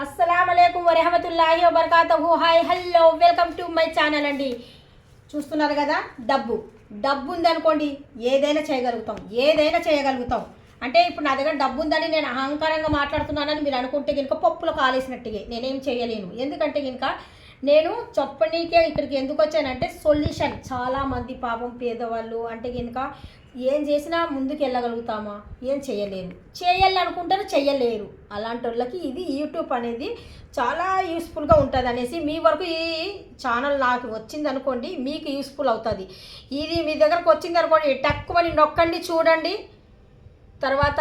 అస్సలం వరహమతుల్లాహి వబర్కాతహు. Hi hello welcome to my channel అండి. చూస్తున్నారు కదా డబ్బు. డబ్బు ఉందనుకోండి ఏదైనా చేయగలుగుతాం. ఏదైనా చేయగలుగుతాం. అంటే ఇప్పుడు నా దగ్గర డబ్బు ఉందని నేను అహంకారంగా మాట్లాడుతున్నానని మీరు అనుకుంటే కనుక పప్పులు కాలేసినట్టుగా. నేనేం చేయలేను. ఎందుకంటే కనుక నేను చెప్పనీకే ఇక్కడికి ఎందుకు వచ్చానంటే సొల్యూషన్. చాలామంది పాపం పేదవాళ్ళు. అంటే కనుక ఏం చేసినా ముందుకు వెళ్ళగలుగుతామా ఏం చేయలేము. చేయాలనుకుంటారు చేయలేరు అలాంటి వాళ్ళకి ఇది యూట్యూబ్ అనేది చాలా యూస్ఫుల్గా ఉంటుంది అనేసి మీ వరకు ఈ ఛానల్ నాకు వచ్చింది అనుకోండి మీకు యూస్ఫుల్ అవుతుంది. ఇది మీ దగ్గరకు వచ్చింది అనుకోండి టక్కువని నొక్కండి చూడండి. తర్వాత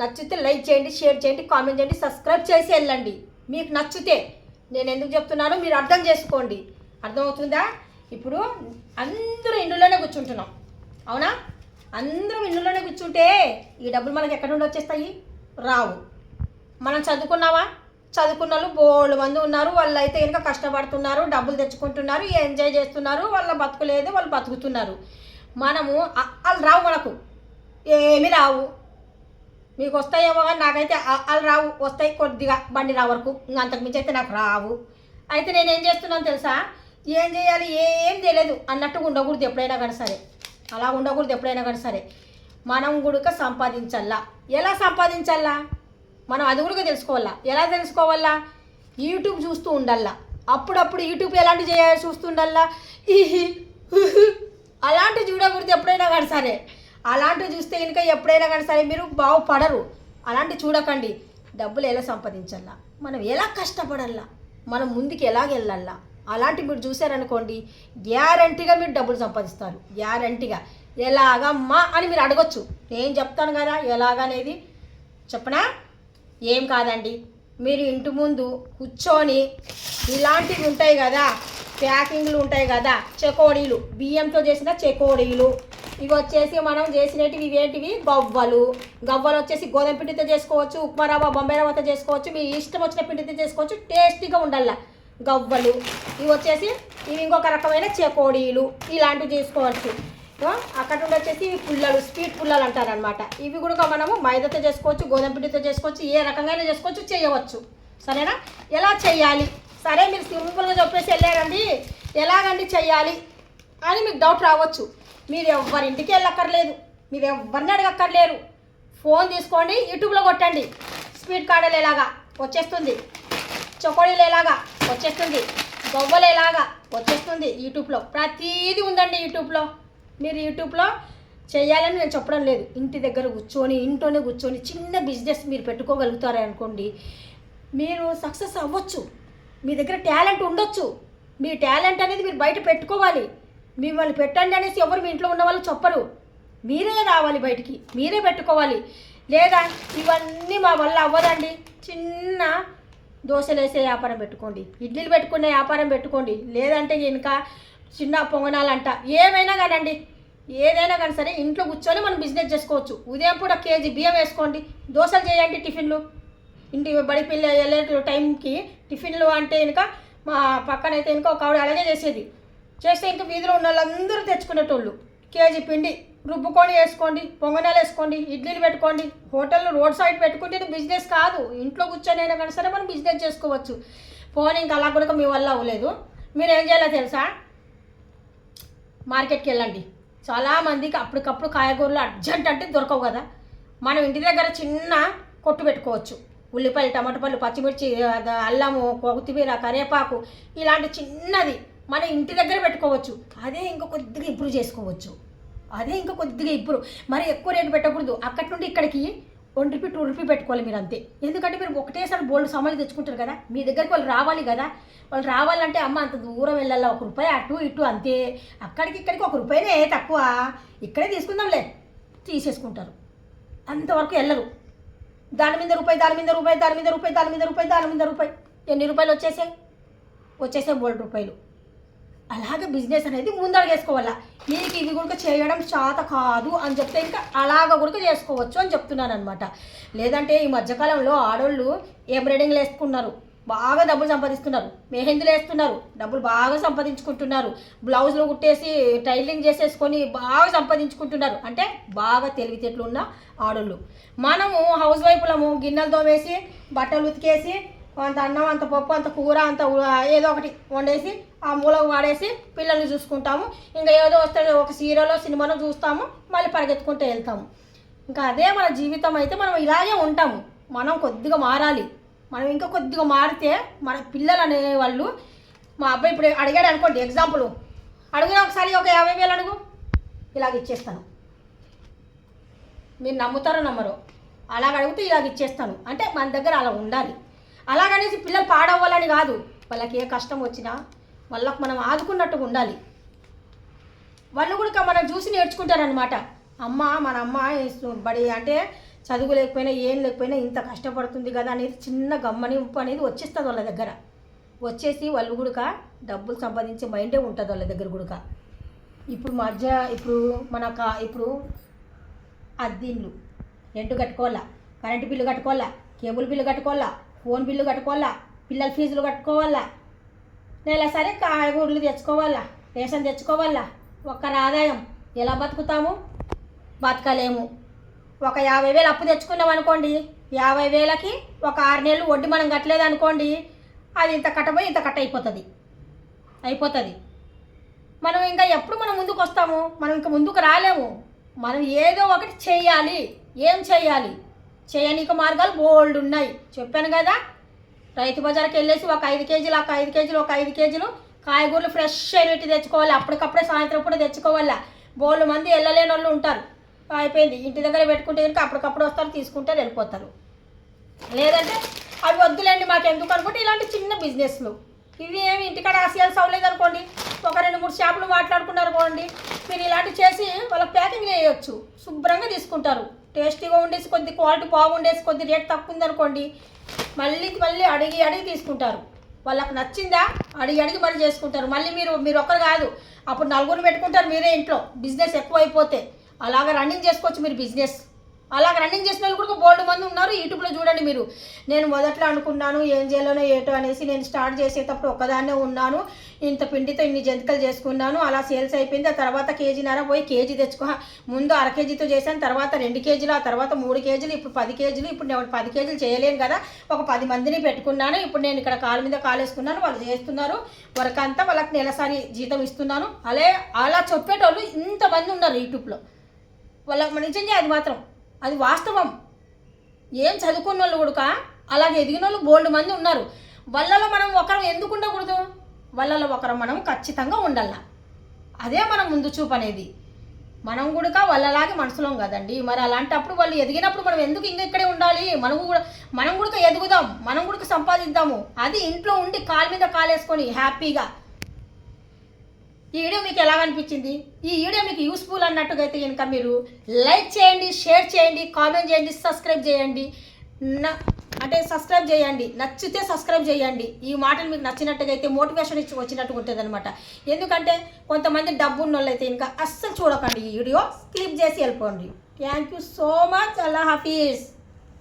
నచ్చితే లైక్ చేయండి షేర్ చేయండి కామెంట్ చేయండి సబ్స్క్రైబ్ చేసి వెళ్ళండి. మీకు నచ్చితే నేను ఎందుకు చెప్తున్నానో మీరు అర్థం చేసుకోండి. అర్థమవుతుందా? ఇప్పుడు అందరూ ఇండ్లలోనే కూర్చుంటున్నాం. అవునా? అందరం ఇళ్ళలోనే కూర్చుంటే ఈ డబ్బులు మనకి ఎక్కడ నుండి వచ్చేస్తాయి? రావు. మనం చదువుకున్నావా? చదువుకున్న వాళ్ళు బోళ్ళు మంది ఉన్నారు. వాళ్ళు అయితే కనుక కష్టపడుతున్నారు డబ్బులు తెచ్చుకుంటున్నారు ఎంజాయ్ చేస్తున్నారు వాళ్ళ బతుకులేదు వాళ్ళు బతుకుతున్నారు. మనము వాళ్ళు రావు మనకు. ఏమి రావు. మీకు వస్తాయేమో కానీ నాకైతే వాళ్ళు రావు వస్తాయి కొద్దిగా బండి రా వరకు. ఇంకా అంతకు మించి అయితే నాకు రావు. అయితే నేను ఏం చేస్తున్నాను తెలుసా? ఏం చేయాలి? ఏం తెలియదు. అన్నట్టుగా ఉండకూడదు ఎప్పుడైనా కానీ సరే. అలా ఉండకూడదు ఎప్పుడైనా కానీ సరే. మనం గుడుక సంపాదించాలా ఎలా సంపాదించాలా మనం అది కూడా తెలుసుకోవాలా ఎలా తెలుసుకోవాలా యూట్యూబ్ చూస్తూ ఉండాలా అప్పుడప్పుడు యూట్యూబ్ ఎలాంటి చేయ చూస్తూ ఉండాలా అలాంటివి చూడకూడదు ఎప్పుడైనా కానీ సరే. అలాంటివి చూస్తే కనుక ఎప్పుడైనా కానీ సరే మీరు బాగుపడరు. అలాంటివి చూడకండి. డబ్బులు ఎలా సంపాదించాలా మనం ఎలా కష్టపడాలా మనం ముందుకు ఎలాగ వెళ్ళాలా అలాంటివి మీరు చూసారనుకోండి గ్యారంటీగా మీరు డబ్బులు సంపాదిస్తారు. గ్యారంటీగా ఎలాగమ్మా అని మీరు అడగొచ్చు. నేను చెప్తాను కదా ఎలాగనేది? చెప్పనా? ఏం కాదండి. మీరు ఇంటి ముందు కూర్చొని ఇలాంటివి ఉంటాయి కదా ప్యాకింగ్లు ఉంటాయి కదా చెకోడీలు. బియ్యంతో చేసిన చెకోడీలు. ఇవి వచ్చేసి మనం చేసినవి ఇవేంటివి? గవ్వలు. గవ్వలు వచ్చేసి గోధుమ పిండితో చేసుకోవచ్చు ఉప్మా రవ్వ బొంబాయి రవ్వతో చేసుకోవచ్చు మీ ఇష్టం వచ్చిన పిండితో చేసుకోవచ్చు టేస్టీగా ఉండాలి. గవ్వలు. ఇవి వచ్చేసి ఇవి ఇంకొక రకమైన చెకోడీలు. ఇలాంటివి చేసుకోవచ్చు. అక్కడ నుండి వచ్చేసి ఇవి పుల్లలు స్వీట్ పుల్లలు అంటారనమాట ఇవి కూడా మనము మైదాతో చేసుకోవచ్చు గోధుమ పిండితో చేసుకోవచ్చు ఏ రకంగా చేసుకోవచ్చు చేయవచ్చు. సరేనా? ఎలా చేయాలి? సరే మీరు సింపుల్గా చెప్పేసి వెళ్ళారండి. ఎలాగండి చేయాలి అని మీకు డౌట్ రావచ్చు. మీరు ఎవరింటికి వెళ్ళక్కర్లేదు. మీరు ఎవరిని అడగక్కర్లేరు. ఫోన్ తీసుకోండి యూట్యూబ్లో కొట్టండి. స్పీడ్ కార్డలు ఎలాగా? వచ్చేస్తుంది. చొకోడీలేలాగా వచ్చేస్తుంది. గవ్వలు వచ్చేస్తుంది యూట్యూబ్లో. ప్రతిదీ ఉందండి యూట్యూబ్లో. మీరు యూట్యూబ్లో చేయాలని నేను చెప్పడం లేదు. ఇంటి దగ్గర కూర్చొని ఇంట్లోనే కూర్చొని చిన్న బిజినెస్ మీరు పెట్టుకోగలుగుతారు అనుకోండి. మీరు సక్సెస్ అవ్వచ్చు. మీ దగ్గర టాలెంట్ ఉండొచ్చు. మీ టాలెంట్ అనేది మీరు బయట పెట్టుకోవాలి. మిమ్మల్ని పెట్టండి అనేసి ఎవరు మీ ఇంట్లో ఉన్న వాళ్ళు చెప్పరు. మీరే రావాలి బయటికి. మీరే పెట్టుకోవాలి. లేదా ఇవన్నీ మా వల్ల అవ్వదండి. చిన్న దోశలు వేసే వ్యాపారం పెట్టుకోండి. ఇడ్లీలు పెట్టుకునే వ్యాపారం పెట్టుకోండి. లేదంటే ఇంకా చిన్న పొంగనాలంట. ఏమైనా కానండి. ఏదైనా కానీ సరే ఇంట్లో కూర్చొని మనం బిజినెస్ చేసుకోవచ్చు. ఉదయం పూట కేజీ బియ్యం వేసుకోండి. దోశలు చేయండి టిఫిన్లు. ఇంటి బడి పిల్ల వెళ్ళే టైంకి టిఫిన్లు అంటే ఇంకా మా పక్కనైతే ఇంకా ఒక ఆవిడ అలాగే చేసేది. చేస్తే ఇంకా వీధిలో ఉన్న వాళ్ళందరూ తెచ్చుకునేటోళ్ళు. కేజీ పిండి రుబ్బుకొని వేసుకోండి పొంగనాలు వేసుకోండి ఇడ్లీలు పెట్టుకోండి. హోటల్ రోడ్ సైడ్ పెట్టుకుంటే బిజినెస్ కాదు. ఇంట్లో కూర్చొని అయినా కానీ సరే మనం బిజినెస్ చేసుకోవచ్చు. ఫోన్ ఇంకా అలా కూడా మీ వల్ల అవ్వలేదు. మీరు ఏం చేయాలో తెలుసా? మార్కెట్కి వెళ్ళండి. చాలామందికి అప్పటికప్పుడు కాయగూరలు అర్జెంట్ అంటే దొరకవు కదా. మనం ఇంటి దగ్గర చిన్న కొట్టు పెట్టుకోవచ్చు. ఉల్లిపాయలు టమాటా పళ్ళు పచ్చిమిర్చి అల్లము కొత్తిమీర కరివేపాకు ఇలాంటి చిన్నది మన ఇంటి దగ్గర పెట్టుకోవచ్చు. అదే ఇంకా కొద్దిగా ఇంప్రూవ్ చేసుకోవచ్చు. అదే ఇంకా కొద్దిగా ఇప్పుడు. మరి ఎక్కువ రేటు పెట్టకూడదు. అక్కడి నుండి ఇక్కడికి వన్ రూపీ టూ రూపీ పెట్టుకోవాలి మీరు అంతే. ఎందుకంటే మీరు ఒకటేసారి బోల్డ్ సామాన్లు తెచ్చుకుంటారు కదా మీ దగ్గరికి వాళ్ళు రావాలి కదా. వాళ్ళు రావాలంటే అమ్మ అంత దూరం వెళ్ళాలా? ఒక రూపాయి అటు ఇటు అంతే. అక్కడికి ఇక్కడికి ఒక రూపాయినే తక్కువ. ఇక్కడే తీసుకుందాంలే. తీసేసుకుంటారు. అంతవరకు వెళ్ళరు. దాని మీద రూపాయి దాని మీద రూపాయి దాని మీద రూపాయి దాని మీద రూపాయి దాని మీద రూపాయి. ఎన్ని రూపాయలు వచ్చేసాయి? వచ్చేసాయి బోల్డ్ రూపాయలు. అలాగే బిజినెస్ అనేది ముందడుగేసుకోవాలా. నీకు ఇవి కూడా చేయడం చేత కాదు అని చెప్తే ఇంకా అలాగ కూడా చేసుకోవచ్చు అని చెప్తున్నాను అనమాట లేదంటే ఈ మధ్యకాలంలో ఆడోళ్ళు ఎంబ్రాయిడింగ్లు వేసుకున్నారు. బాగా డబ్బులు సంపాదిస్తున్నారు. మెహందీలు వేస్తున్నారు. డబ్బులు బాగా సంపాదించుకుంటున్నారు. బ్లౌజ్లు కుట్టేసి టైలింగ్ చేసేసుకొని బాగా సంపాదించుకుంటున్నారు. అంటే బాగా తెలివితేటలు ఉన్న ఆడోళ్ళు. మనము హౌస్ వైఫ్లము గిన్నెలు తోమేసి బట్టలు ఉతికేసి అంత అన్నం అంత పప్పు అంత కూర అంత ఏదో ఒకటి వండేసి ఆ మూలకు వాడేసి పిల్లల్ని చూసుకుంటాము. ఇంకా ఏదో వస్తే ఒక సీరియల్లో సినిమాలో చూస్తాము మళ్ళీ పరిగెత్తుకుంటూ వెళ్తాము. ఇంకా అదే మన జీవితం అయితే మనం ఇలాగే ఉంటాము. మనం కొద్దిగా మారాలి. మనం ఇంకా కొద్దిగా మారితే మన పిల్లలు అనే వాళ్ళు మా అబ్బాయి ఇప్పుడు అడిగాడు అనుకోండి ఎగ్జాంపుల్. అడిగిన ఒకసారి ఒక యాభై వేలు అడుగు. ఇలాగ ఇచ్చేస్తాను. మీరు నమ్ముతారో నమ్మరు. అలాగ అడిగితే ఇలాగ ఇచ్చేస్తాను. అంటే మన దగ్గర అలా ఉండాలి. అలాగనేసి పిల్లలు పాడవ్వాలని కాదు. వాళ్ళకి ఏ కష్టం వచ్చినా వాళ్ళకి మనం ఆదుకున్నట్టుగా ఉండాలి. వాళ్ళు కూడా మనం చూసి నేర్చుకుంటారనమాట అమ్మ మన అమ్మ బడి అంటే చదువు లేకపోయినా ఏం లేకపోయినా ఇంత కష్టపడుతుంది కదా అనేది చిన్న గమ్మనింపు అనేది వచ్చేస్తుంది వాళ్ళ దగ్గర. వచ్చేసి వాళ్ళు కూడా డబ్బులు సంపాదించే మైండే ఉంటుంది వాళ్ళ దగ్గర కూడా ఇప్పుడు మధ్య ఇప్పుడు మన కా- ఇప్పుడు అద్దీన్లు. రెంట్ కట్టుకోవాలా? కరెంటు బిల్లు కట్టుకోవాలా? కేబుల్ బిల్లు కట్టుకోవాలా? ఫోన్ బిల్లు కట్టుకోవాలా? పిల్లల ఫీజులు కట్టుకోవాలా? నెలసరి కాయగూరలు తెచ్చుకోవాలా? రేషన్ తెచ్చుకోవాలా? ఒక్కరి ఆదాయం. ఎలా బతుకుతాము? బతకలేము. ఒక యాభై వేలు అప్పు తెచ్చుకున్నాం అనుకోండి. యాభై వేలకి ఒక ఆరు నెలలు వడ్డీ మనం కట్టలేదు అనుకోండి. అది ఇంత కట్టబోయి ఇంత కట్ట అయిపోతుంది. అయిపోతుంది. మనం ఇంకా ఎప్పుడు మనం ముందుకు వస్తాము? మనం ఇంకా ముందుకు రాలేము. మనం ఏదో ఒకటి చేయాలి. ఏం చేయాలి? చేయనీక మార్గాలు బోల్డ్ ఉన్నాయి. చెప్పాను కదా రైతు బజార్కి వెళ్ళేసి ఒక ఐదు కేజీలు ఒక ఐదు కేజీలు ఒక ఐదు కేజీలు కాయగూరలు ఫ్రెష్ అయినట్టు తెచ్చుకోవాలి. అప్పటికప్పుడే సాయంత్రం కూడా తెచ్చుకోవాలా. బోల్డ్ మంది వెళ్ళలేని వాళ్ళు ఉంటారు. అయిపోయింది. ఇంటి దగ్గర పెట్టుకుంటే కనుక అప్పటికప్పుడు వస్తారు తీసుకుంటే వెళ్ళిపోతారు. లేదంటే అవి వద్దులేండి మాకు ఎందుకు అనుకుంటే ఇలాంటి చిన్న బిజినెస్లు. ఇవి ఏమి ఇంటికాడ ఆశయాల్సి అవ్వలేదు అనుకోండి. ఒక రెండు మూడు షాపులు మాట్లాడుకున్నారు అనుకోండి. మీరు ఇలాంటివి చేసి వాళ్ళకి ప్యాకింగ్ చేయొచ్చు. శుభ్రంగా తీసుకుంటారు. టేస్టీగా ఉండేసి కొద్ది క్వాలిటీ బాగుండేసి కొద్ది రేట్ తక్కువ ఉందనుకోండి మళ్ళీ మళ్ళీ అడిగి అడిగి తీసుకుంటారు. వాళ్ళకి నచ్చిందా? అడిగి అడిగి మరి చేసుకుంటారు. మళ్ళీ మీరు మీరు ఒక్కరు కాదు అప్పుడు నలుగురు పెట్టుకుంటారు మీరే ఇంట్లో. బిజినెస్ ఎక్కువ అయిపోతే అలాగ రన్నింగ్ చేసుకోవచ్చు మీరు బిజినెస్. అలాగ రన్నింగ్ చేసిన వాళ్ళు కూడా బోల్డ్ మంది ఉన్నారు. యూట్యూబ్లో చూడండి మీరు. నేను మొదట్లో అనుకున్నాను ఏం చేయాలనో ఏటో అనేసి నేను స్టార్ట్ చేసేటప్పుడు ఒక్కదాన్నే ఉన్నాను. ఇంత పిండితో ఇన్ని జంతికలు చేసుకున్నాను. అలా సేల్స్ అయిపోయింది. ఆ తర్వాత కేజీన్నర పోయి కేజీ తెచ్చుకో. ముందు అర కేజీతో చేశాను. తర్వాత రెండు కేజీలు ఆ తర్వాత మూడు కేజీలు ఇప్పుడు పది కేజీలు ఇప్పుడు నేను పది కేజీలు చేయలేను కదా. ఒక పది మందిని పెట్టుకున్నాను. ఇప్పుడు నేను ఇక్కడ కాలు మీద కాలేసుకున్నాను వాళ్ళు చేస్తున్నారు. వర్క్ అంతా వాళ్ళకి నెలసారి జీతం ఇస్తున్నాను. అలే అలా చెప్పేటోళ్ళు ఇంతమంది ఉన్నారు యూట్యూబ్లో వాళ్ళకి నిజంగా అది మాత్రం అది వాస్తవం. ఏం చదువుకున్న వాళ్ళు కూడా అలాగే ఎదిగిన వాళ్ళు బోల్డ్ మంది ఉన్నారు. వాళ్ళలో మనం ఒకరం ఎందుకు ఉండకూడదు? వాళ్ళలో ఒకరం మనం ఖచ్చితంగా ఉండాల. అదే మనం ముందు చూపు అనేది మనం కూడా వాళ్ళలాగే మనసులోం కదండి. మరి అలాంటప్పుడు వాళ్ళు ఎదిగినప్పుడు మనం ఎందుకు ఇంకా ఇక్కడే ఉండాలి? మనం కూడా మనం కూడా ఎదుగుదాం. మనం కూడా సంపాదిద్దాము. అది ఇంట్లో ఉండి కాలు మీద కాలేసుకొని హ్యాపీగా ఈ వీడియో మీకు ఎలా అనిపించింది? ఈ వీడియో మీకు యూస్ఫుల్ అన్నట్టుగా అయితే కనుక మీరు లైక్ చేయండి షేర్ చేయండి కామెంట్ చేయండి సబ్స్క్రైబ్ చేయండి. అంటే సబ్స్క్రైబ్ చేయండి నచ్చితే సబ్స్క్రైబ్ చేయండి. ఈ మాటలు మీకు నచ్చినట్టుగా అయితే మోటివేషన్ ఇచ్చి వచ్చినట్టుగా ఉంటుంది అనమాట ఎందుకంటే కొంతమంది డబ్బు ఉన్న వాళ్ళు అయితే ఇంకా అస్సలు చూడకండి ఈ వీడియో. క్లిప్ చేసి వెళ్ళిపోండి. థ్యాంక్ యూ సో మచ్ అల్లా హఫీజ్